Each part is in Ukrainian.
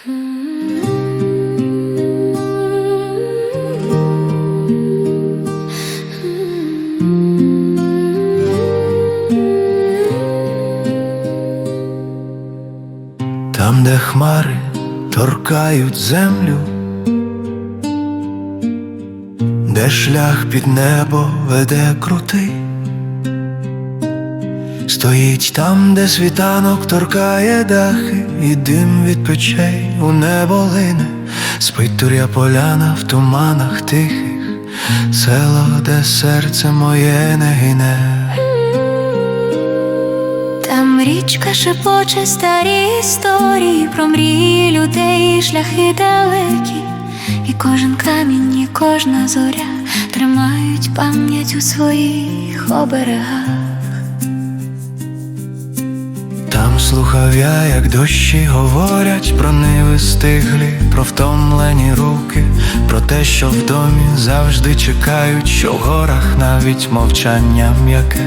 Там, де хмари торкають землю, де шлях під небо веде крутий, стоїть там, де світанок торкає дахи, і дим від печей у небо лине, спить туря поляна в туманах тихих, село, де серце моє не гине. Там річка шепоче старі історії про мрії людей, і шляхи далекі, і кожен камінь, і кожна зоря тримають пам'ять у своїх оберегах. Слухав я, як дощі говорять про ниви стиглі, про втомлені руки, про те, що в домі завжди чекають, що в горах навіть мовчання м'яке,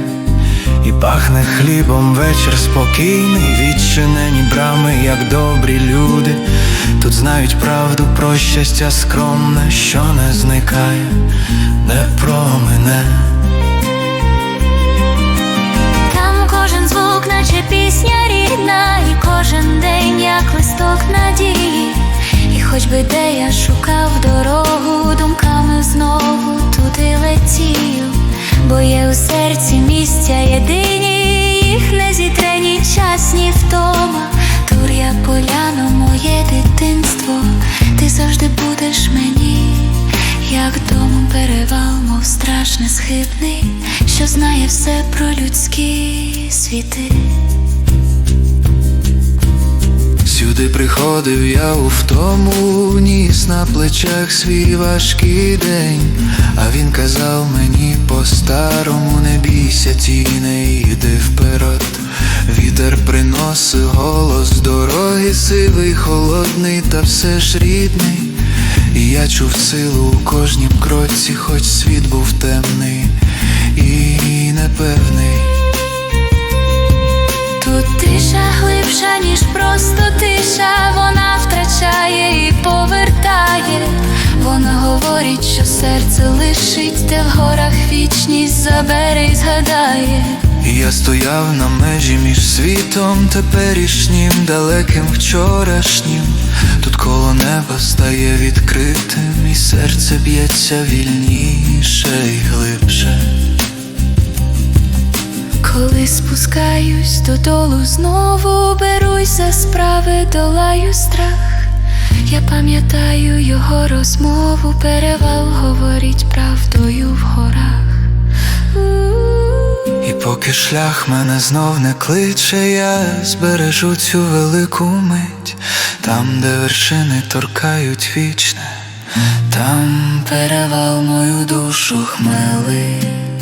і пахне хлібом вечір спокійний, відчинені брами, як добрі люди. Тут знають правду про щастя скромне, що не зникає, не промине. Там кожен звук, наче пісня рідна, і кожен день, як листок надії. І хоч би де я шукав дорогу, думками знову туди летію, бо є у серці місця єдині, їх не зітрені часні втома. Тур'я поляно, моє дитинство, ти завжди будеш мені, як дому перевал, мов страж несхибний, що знає все про людські світи. Сюди приходив я у втому, ніс на плечах свій важкий день, а він казав мені по-старому, не бійся тіне, йди вперед. Вітер приносив голос дороги, сивий, холодний, та все ж рідний. І я чув силу у кожнім кроці, хоч світ був темний і непевний. Говорить, що серце лишить, де в горах вічність забере і згадає. Я стояв на межі між світом теперішнім, далеким вчорашнім. Тут коло неба стає відкритим, і серце б'ється вільніше і глибше. Коли спускаюсь додолу, знову берусь за справи, долаю страх. Я пам'ятаю його розмову, перевал говорить правдою в горах. І поки шлях мене знов не кличе, я збережу цю велику мить, там, де вершини торкають вічне, там перевал мою душу хмелить.